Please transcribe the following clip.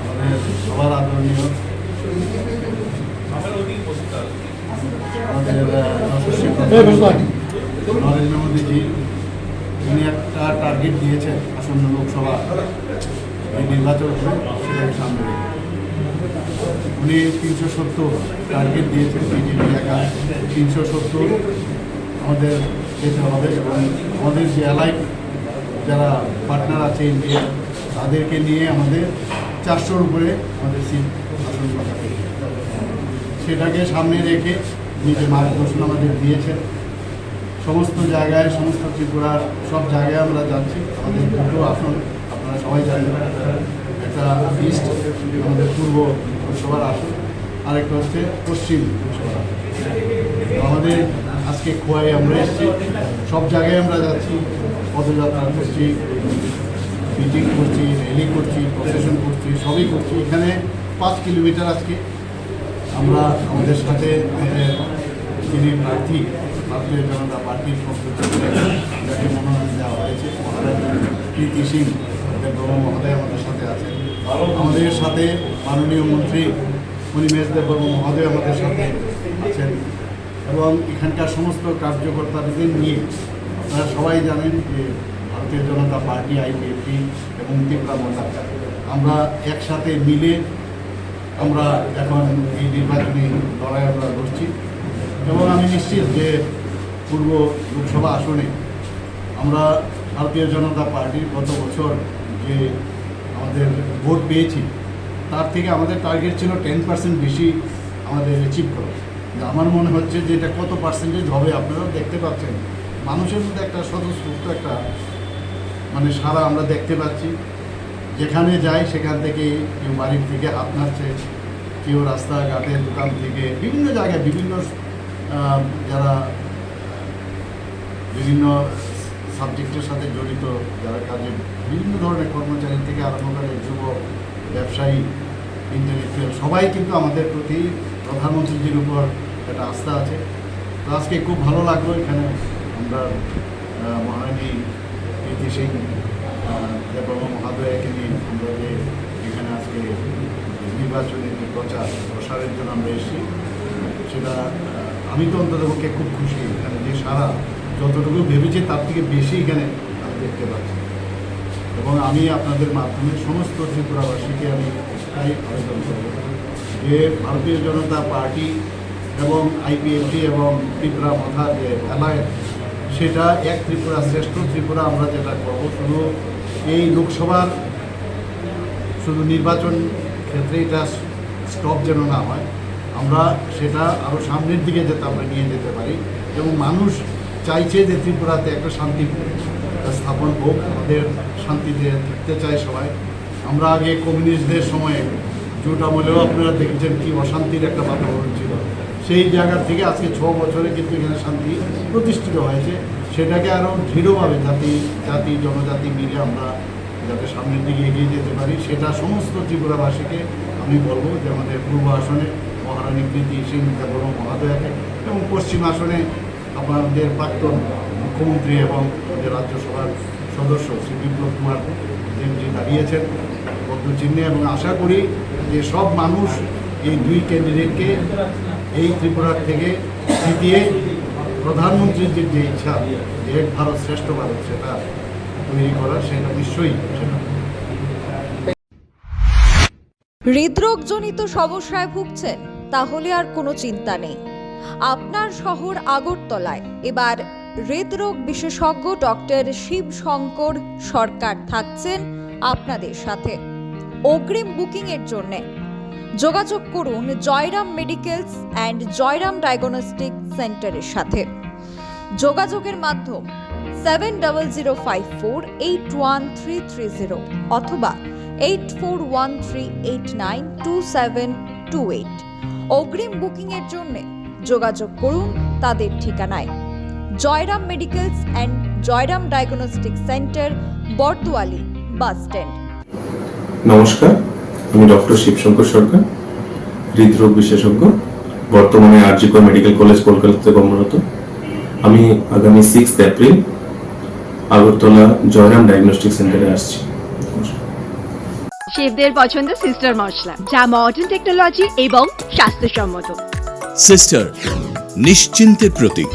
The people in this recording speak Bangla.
আমাদের সবার আদরণীয়। আমাদের নরেন্দ্র মোদীজি উনি একটা টার্গেট দিয়েছেন আসন্ন লোকসভা। এই নির্বাচন সেটাকে সামনে রেখে উনি তিনশো সত্তর টার্গেট দিয়েছেন বিজেপি একা। তিনশো সত্তর আমাদের যেতে হবে এবং আমাদের যে অ্যালাইট যারা পার্টনার আছে ইন্ডিয়া তাদেরকে নিয়ে আমাদের চারশোর উপরে আমাদের সিট আসন সেটাকে সামনে রেখে নিজে মার্গদর্শন আমাদের দিয়েছেন। সমস্ত জায়গায়, সমস্ত ত্রিপুরার সব জায়গায় আমরা যাচ্ছি। আমাদের দুটো আসন, আপনারা সবাই জানেন। একটা ইস্ট, আমাদের পূর্ব লোকসভার আসন। আরেকটা হচ্ছে পশ্চিম লোকসভার আসন। আমাদের আজকে খোয়াই আমরা এসেছি। সব জায়গায় আমরা যাচ্ছি, পদযাত্রা করছি। মিটিং করছি র্যালি করছি প্রসেশন করছি, সবই করছি। এখানে পাঁচ কিলোমিটার আজকে। আমরা আমাদের সাথে যিনি প্রার্থী, ভারতীয় জনতা পার্টির যাকে মনোনয়ন দেওয়া হয়েছে প্রীতি সিং দেববর্মা মহোদয় আমাদের সাথে আছেন। আমাদের সাথে মাননীয় মন্ত্রী মণিমেশ দেববর্মা মহোদয় আমাদের সাথে আছেন। এবং এখানকার সমস্ত কার্যকর্তাদের নিয়ে আপনারা সবাই জানেন যে ভারতীয় জনতা পার্টি আইপিএফটি এবং ত্রিপুরা মোটা আমরা একসাথে মিলে আমরা এখন এই নির্বাচনী লড়াই আমরা করছি এবং আমি নিশ্চিত যে পূর্ব লোকসভা আসনে আমরা ভারতীয় জনতা পার্টির গত বছর যে আমাদের ভোট পেয়েছি, তার থেকে আমাদের টার্গেট ছিল টেন পার্সেন্ট বেশি আমাদের অ্যাচিভ করা। আমার মনে হচ্ছে যে এটা কত পার্সেন্টেজ হবে আপনারাও দেখতে পাচ্ছেন। মানুষের মধ্যে একটা স্বতঃস্ফূর্ত একটা মানে সারা আমরা দেখতে পাচ্ছি। যেখানে যাই সেখান থেকে কেউ বাড়ির থেকে হাত নাড়ছে কেউ রাস্তাঘাটে, দোকান থেকে, বিভিন্ন জায়গায়, বিভিন্ন যারা, বিভিন্ন সাবজেক্টের সাথে জড়িত, যারা কাজে, বিভিন্ন ধরনের কর্মচারী থেকে আরম্ভ করে যুব ব্যবসায়ী ইন্টেলেকচুয়াল সবাই কিন্তু আমাদের প্রতি প্রধানমন্ত্রীজির উপর একটা আস্থা আছে। তো আজকে খুব ভালো লাগল এখানে আমরা মহারানী সিং দেববর্মা মহাদয়াকে নিয়ে আমরা যে এখানে আজকে নির্বাচনী যে প্রচার, প্রসারের জন্য আমরা এসেছি। সেটা আমি তো অন্ততপক্ষে খুব খুশি। এখানে যে সারা যতটুকু ভেবেছি তার থেকে বেশি এখানে আমি দেখতে পাচ্ছি। এবং আমি আপনাদের মাধ্যমে সমস্ত ত্রিপুরাবাসীকে আমি একটাই আবেদন করব যে ভারতীয় জনতা পার্টি এবং আইপিএফটি এবং ত্রিপুরা মাথা যে অ্যালায়েন্স সেটা এক ত্রিপুরা শ্রেষ্ঠ, ত্রিপুরা আমরা যেটা করব, শুধু এই লোকসভার শুধু নির্বাচন ক্ষেত্রে এটা স্টপ যেন না হয়, আমরা সেটা আরও সামনের দিকে যাতে আমরা নিয়ে যেতে পারি এবং মানুষ চাইছে যে ত্রিপুরাতে একটা শান্তি স্থাপন হোক, আমাদের শান্তিতে থাকতে চায় সবাই। আমরা আগে কমিউনিস্টদের সময়ে জোট আমলেও আপনারা দেখেছেন কি অশান্তির একটা বাতাবরণ ছিল। সেই জায়গা থেকে আজকে ছ বছরে কিন্তু এখানে শান্তি প্রতিষ্ঠিত হয়েছে। সেটাকে আরও দৃঢ়ভাবে জাতি জাতি, জনজাতি মিলে আমরা যাতে সামনের দিকে এগিয়ে যেতে পারি, সেটা সমস্ত ত্রিপুরাবাসীকে আমি বলব যে আমাদের পূর্ব আসনে মহারানী প্রীতি সিং দেবর মহাদয়াকে এবং পশ্চিম আসনে আপনাদের প্রাক্তন মুখ্যমন্ত্রী এবং আমাদের রাজ্যসভার সদস্য শ্রী বিপ্লব কুমার দেবজি দাঁড়িয়েছেন চিহ্নে এবং আশা করি যে সব মানুষ এই দুই ক্যান্ডিডেটকে এই ত্রিপুরার থেকে জিতিয়ে প্রধানমন্ত্রীর যে ইচ্ছা, যে ভারত শ্রেষ্ঠ ভারত, সেটা তৈরি করা, সেটা নিশ্চয়ই সেটা। হৃদরোগজনিত সমস্যায় ভুগছেন তাহলে আর কোনো চিন্তা নেই। আপনার শহর আগরতলায়। এবার হৃদরোগ বিশেষজ্ঞ ডক্টর শিব শঙ্কর সরকার থাকছেন আপনাদের সাথে। অগ্রিম বুকিংয়ের জন্য যোগাযোগ করুন Jayram medicals and Jayram diagnostic সেন্টারের সাথে। যোগাযোগের মাধ্যম seven double zero five four eight one three three zero অথবা eight four one three eight nine two seven two eight. অগ্রিম বুকিংয়ের জন্য যোগাযোগ করুন তাদের ঠিকানায়। Jayram medicals and Jayram diagnostic centre Bardowali bus stand. নমস্কার। আমি ডক্টর শিবশঙ্কর সরকার হৃদরোগ বিশেষজ্ঞ বর্তমানে আরজিকর মেডিকেল কলেজ কলকাতাতে কর্মরত। আমি আগামী six April Agartala Jayram diagnostic সেন্টারে আসছি। শেফদের পছন্দ সিস্টার মশলা যা মডার্ন টেকনোলজি এবং স্বাস্থ্যসম্মত। সিস্টার নিশ্চিন্তের প্রতীক।